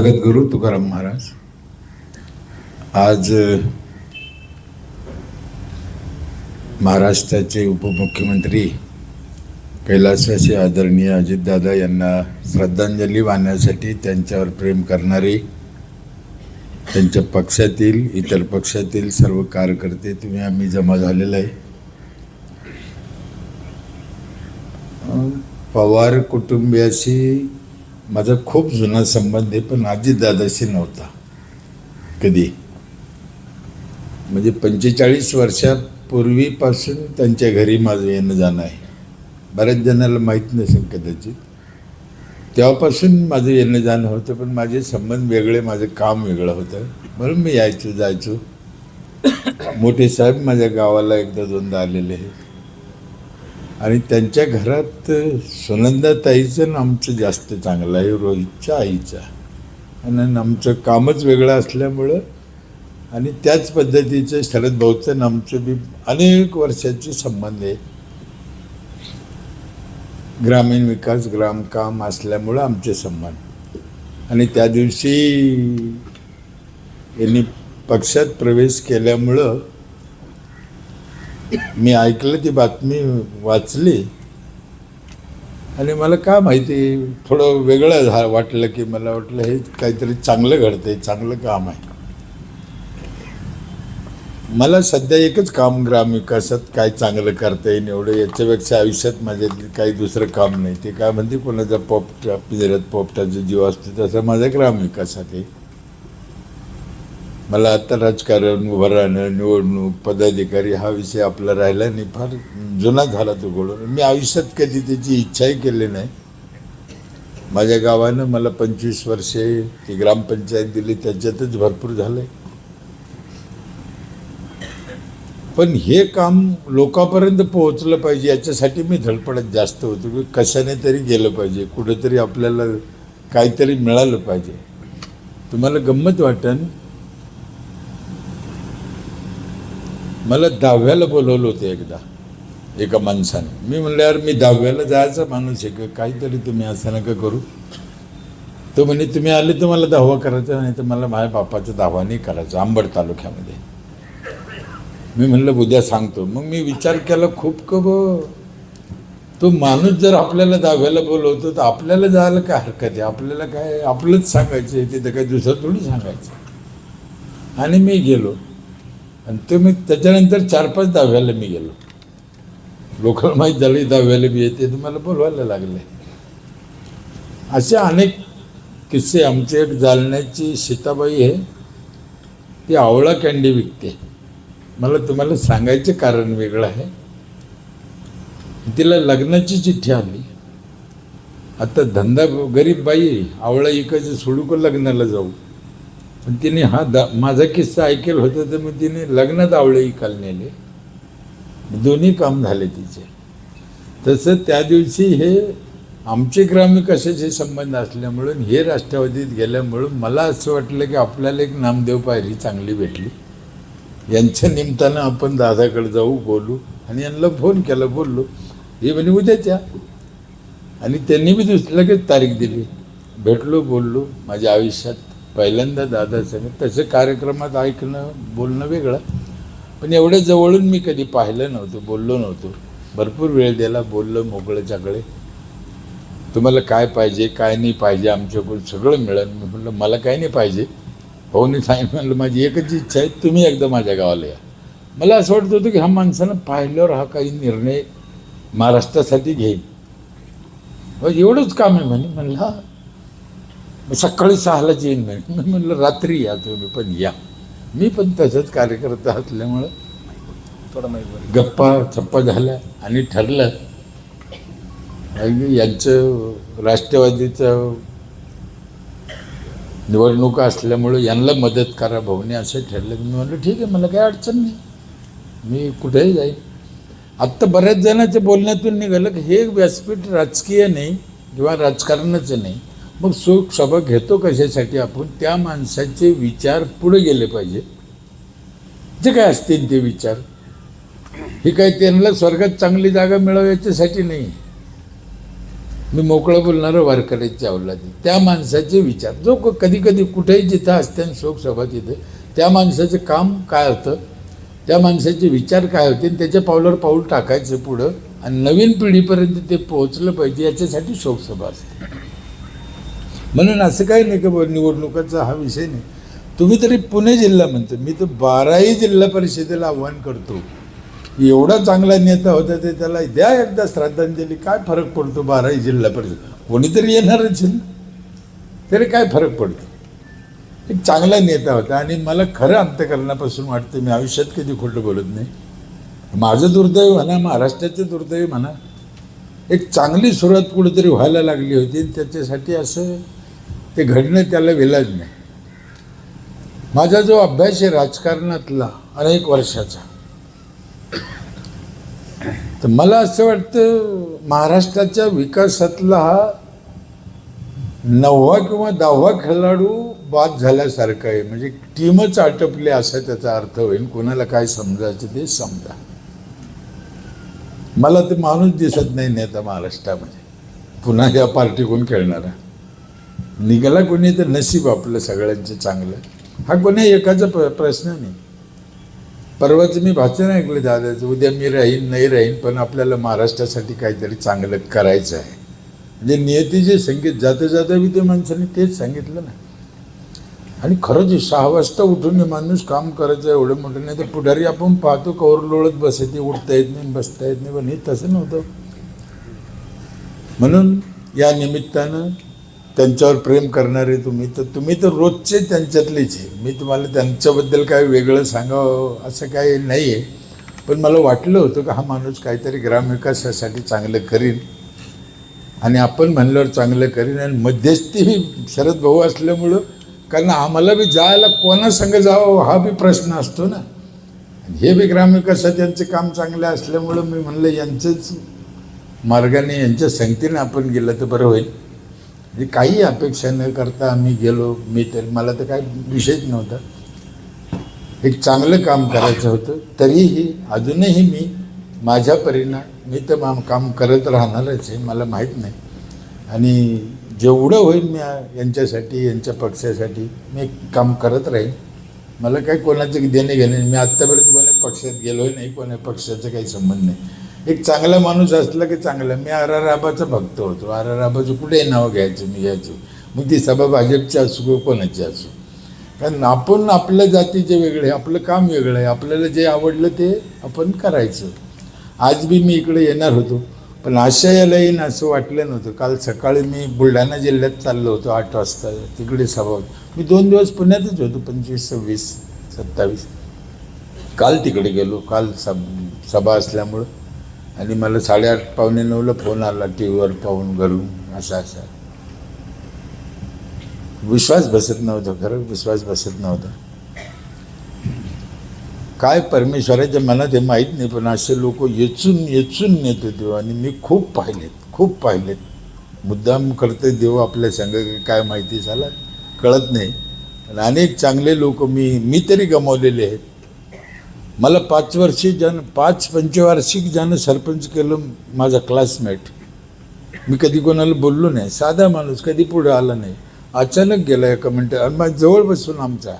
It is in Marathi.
जगद्गुरु तुकाराम महाराज आज महाराष्ट्राचे उपमुख्यमंत्री कैलासाचे आदरणीय अजितदादा यांना श्रद्धांजली वाहण्यासाठी त्यांच्यावर प्रेम करणारे त्यांच्या पक्षातील इतर पक्षातील सर्व कार्यकर्ते तुम्ही आम्ही जमा झालेला आहे. पवार कुटुंबियाशी माझा खूप जुना संबंध आहे पण अजितदादाशी नव्हता कधी. म्हणजे पंचेचाळीस वर्षापूर्वीपासून त्यांच्या घरी माझं येणं जाणं आहे. बऱ्याच जणाला माहीत नसेल कदाचित. तेव्हापासून माझं येणं जाणं होतं पण माझे संबंध वेगळे माझं काम वेगळं होतं. म्हणून मी यायचो जायचो. मोठे साहेब माझ्या गावाला एकदा दोनदा आलेले आहेत. आणि त्यांच्या घरात सुनंदाताईचं ना आमचं जास्त चांगलं आहे रोहितच्या आईचा. आणि आमचं कामच वेगळं असल्यामुळं आणि त्याच पद्धतीचं शरद भाऊचं आमचं बी अनेक वर्षाचे संबंध आहे. ग्रामीण विकास ग्रामकाम असल्यामुळं आमचे संबंध. आणि त्या दिवशी यांनी पक्षात प्रवेश केल्यामुळं मी ऐकलं ती बातमी वाचली. आणि मला का माहिती थोडं वेगळं झा वाटलं की मला वाटलं हे काहीतरी चांगलं घडतंय चांगलं काम आहे. मला सध्या एकच काम ग्रामविकासात काय चांगलं करता येईल एवढं याच्यापेक्षा आयुष्यात माझ्या काही दुसरं काम नाही. ते काय म्हणते कोणाचा पोपटा पिंजऱ्यात पोपटाचा जीव असतो तसं माझ्या ग्रामविकासात आहे. मला आता राजकारण उभं राहणं निवडणूक पदाधिकारी हा विषय आपला राहिला नाही फार जुना झाला तो गोळून मी आयुष्यात कधी त्याची इच्छाही केली नाही. माझ्या गावानं मला पंचवीस वर्षे ती ग्रामपंचायत दिली त्याच्यातच भरपूर झालंय. पण हे काम लोकांपर्यंत पोहोचलं पाहिजे याच्यासाठी मी धडपडत जास्त होतो की कशाने तरी गेलं पाहिजे कुठंतरी आपल्याला काहीतरी मिळालं पाहिजे. तुम्हाला गंमत वाटन मला दहाव्याला बोलवलं होतं एकदा एका माणसाने. मी म्हणलं यार मी दहाव्याला जायचा माणूस आहे का? काहीतरी तुम्ही असं नका करू. तो म्हणे तुम्ही आले तर मला दहावा करायचा नाही तर मला माझ्या बापाचा दहावा नाही करायचा आंबड तालुक्यामध्ये. मी म्हणलं उद्या सांगतो. मग मी विचार केला खूप क तो माणूस जर आपल्याला दहाव्याला बोलवतो तर आपल्याला जायला काय हरकत आहे? आपल्याला काय आपलंच सांगायचं आहे तिथं काही दुसरं थोडी सांगायचं आणि मी गेलो. आणि ते मी त्याच्यानंतर चार पाच दहाव्याला मी गेलो. लोकल माहीत झाली दहाव्याला मी येते तुम्हाला बोलवायला लागले. असे अनेक किस्से आमचे एक जालण्याची सीताबाई आहे ती आवळा कॅन्डी विकते. मला तुम्हाला सांगायचं कारण वेगळं आहे. तिला लग्नाची चिठ्ठी आली. आता धंदा गरीब बाई आवळा इकायचं सोडू का लग्नाला जाऊ? पण तिने हा दा माझा किस्सा ऐकेल होता तर मग तिने लग्नात आवळेही काल नेले. दोन्ही काम झाले तिचे. तसं त्या दिवशी हे आमचे ग्रामीण कशाचे संबंध असल्यामुळं हे राष्ट्रवादीत गेल्यामुळं मला असं वाटलं की आपल्याला एक नामदेव पायरी चांगली भेटली. यांच्या निमित्तानं आपण दादाकडे जाऊ बोलू. आणि यांना फोन केला बोललो. हे म्हणे उद्याच्या आणि त्यांनी बी दुसरी लगेच तारीख दिली. भेटलो बोललो. माझ्या आयुष्यात पहिल्यांदा दादाचं तसं कार्यक्रमात ऐकणं बोलणं वेगळं. पण एवढं जवळून मी कधी पाहिलं नव्हतं बोललो नव्हतो. भरपूर वेळ दिला बोललो मोकळं चाकळे तुम्हाला काय पाहिजे काय नाही पाहिजे आमच्याकडून सगळं मिळेल. मी म्हटलं मला काय नाही पाहिजे. भाऊने सांगितलं म्हणलं माझी एकच इच्छा आहे तुम्ही एकदा माझ्या गावाला या. मला असं वाटत होतं की ह्या माणसानं पाहिल्यावर हा काही निर्णय महाराष्ट्रासाठी घेईल. एवढंच काम आहे म्हणे. म्हणलं हा मग सकाळी सहालाच येईन म्हणे मी म्हणलं रात्री या तुम्ही पण या. मी पण तसंच कार्यकर्ता असल्यामुळं थोडं माहिती गप्पा छप्पा झाल्या आणि ठरलं. यांचं राष्ट्रवादीचं निवडणुका असल्यामुळं यांना मदत करा भाऊने असं ठरलं. मी म्हणलं ठीक आहे मला काही अडचण नाही. मी कुठेही जाईन. आत्ता बऱ्याच जणांच्या बोलण्यातून निघालं की हे व्यासपीठ राजकीय नाही किंवा राजकारणाचं नाही. मग सुख सभा घेतो कशासाठी आपण? त्या माणसाचे विचार पुढे गेले पाहिजे. जे काय असतील ते विचार. ही काही त्यांना स्वर्गात चांगली जागा मिळवायच्यासाठी नाही. मी मोकळं बोलणारं वारकऱ्याची अवलादी त्या माणसाचे विचार. जो कधी कधी कुठेही जिथं असते आणि शोकसभा तिथे त्या माणसाचं काम काय होतं? त्या माणसाचे विचार काय होते? आणि त्याच्या पावलावर पाऊल टाकायचं पुढं. आणि नवीन पिढीपर्यंत ते पोहोचलं पाहिजे याच्यासाठी शोकसभा असते. म्हणून असं काही नाही की निवडणुकाचा हा विषय नाही. तुम्ही तरी पुणे जिल्हा म्हणतो. मी तर बाराही जिल्हा परिषदेला आव्हान करतो. एवढा चांगला नेता होता ते त्याला द्या एकदा श्रद्धांजली. काय फरक पडतो बाराही जिल्हा परिषद? कोणीतरी येणारच तरी काय फरक पडतो? एक चांगला नेता होता आणि मला खरं अंतकरणापासून वाटतं मी आयुष्यात कधी खोटं बोलत नाही. माझं दुर्दैव म्हणा महाराष्ट्राचं दुर्दैव म्हणा एक चांगली सुरुवात कुठेतरी व्हायला लागली होती त्याच्यासाठी असं ते घडणं त्याला विलाज नाही. माझा जो अभ्यास आहे राजकारणातला अनेक वर्षाचा तर मला असं वाटतं महाराष्ट्राच्या विकासातला हा नववा किंवा दहावा खेळाडू बाद झाल्यासारखं आहे. म्हणजे टीमच आटपली असा त्याचा अर्थ होईल. कोणाला काय समजायचं ते समजा. मला ते माणूस दिसत नाही नेता महाराष्ट्रामध्ये. पुन्हा या पार्टीकडून खेळणारा. निघाला कोणी तर नशीब आपलं सगळ्यांचं चांगलं. हा कोणी एकाचा प्र प्रश्न नाही. परवाचं मी भाषण ऐकलं दादाचं उद्या मी राहीन नाही राहीन पण आपल्याला महाराष्ट्रासाठी काहीतरी चांगलं करायचं आहे. म्हणजे नियतीचे संगीत जाता जाता बी ते माणसाने तेच सांगितलं ना. आणि खरंच सहा वाजता उठून माणूस काम करायचं आहे एवढं मोठं नाही तर पुढारी आपण पाहतो कवर लोळत बसायचे उठता येत नाही बसता येत नाही पण हे तसं नव्हतं. म्हणून या निमित्तानं त्यांच्यावर प्रेम करणारे तुम्ही तर तुम्ही तर रोजचे त्यांच्यातलेच आहे. मी तुम्हाला त्यांच्याबद्दल काय वेगळं सांगावं असं काही नाही आहे पण मला वाटलं होतं की हा माणूस काहीतरी ग्रामविकासासाठी चांगलं करीन. आणि आपण म्हणल्यावर चांगलं करीन आणि मध्यस्थीही शरद भाऊ असल्यामुळं कारण आम्हाला बी जायला कोणासंग जावं हा बी प्रश्न असतो ना. आणि हे बी ग्रामविकासात यांचं काम चांगलं असल्यामुळं मी म्हणलं यांचंच मार्गाने यांच्या संगतीने आपण गेलं तर बरं होईल. म्हणजे काही अपेक्षा न करता आम्ही गेलो मी तर मला तर काय विषयच नव्हता. एक चांगलं काम करायचं होतं. तरीही अजूनही मी माझ्या परिणाम मी तर मा काम करत राहणारच आहे मला माहीत नाही. आणि जेवढं होईल मी यांच्यासाठी यांच्या पक्षासाठी मी काम करत राहीन. मला काही कोणाचं देणे घेणे मी आत्तापर्यंत कोणी पक्षात गेलोही नाही कोणा पक्षाचा काही संबंध नाही. एक चांगला माणूस असला की चांगला. मी आर आर आबाचा भक्त होतो. आर आर आबाचं कुठेही नाव घ्यायचं मी घ्यायचो? मग ती सभा भाजपची असू किंवा कोणाची असू. कारण आपण आपल्या जातीचे वेगळे आपलं काम वेगळं आहे. आपल्याला जे आवडलं ते आपण करायचं. आज बी मी इकडे येणार होतो पण आशा याला येईन असं वाटलं नव्हतं. काल सकाळी मी बुलढाणा जिल्ह्यात चाललो होतो आठ वाजता. तिकडे सभा मी दोन दिवस पुण्यातच होतो पंचवीस सव्वीस सत्तावीस. काल तिकडे गेलो. काल सभ सभा असल्यामुळं. आणि मला साडेआठ पावणे नऊला फोन आला टी व्हीवर पाहून घरून असं असा. विश्वास बसत नव्हता खरं विश्वास बसत नव्हता. काय परमेश्वराच्या मनात हे माहीत नाही पण असे लोक येचून येचून नेत होते आणि मी खूप पाहिलेत खूप पाहिलेत. मुद्दाम करते देव आपल्या संघ काय माहिती झाला कळत नाही. पण अनेक चांगले लोक मी मी तरी गमावलेले आहेत. मला पाच वर्षी जन पाच पंचवार्षिक ज्यानं सरपंच केलं माझा क्लासमेट मी कधी कोणाला बोललो नाही. साधा माणूस कधी पुढे आला नाही. अचानक गेला एका मिनटं आणि माझ्या जवळ बसून आमचा.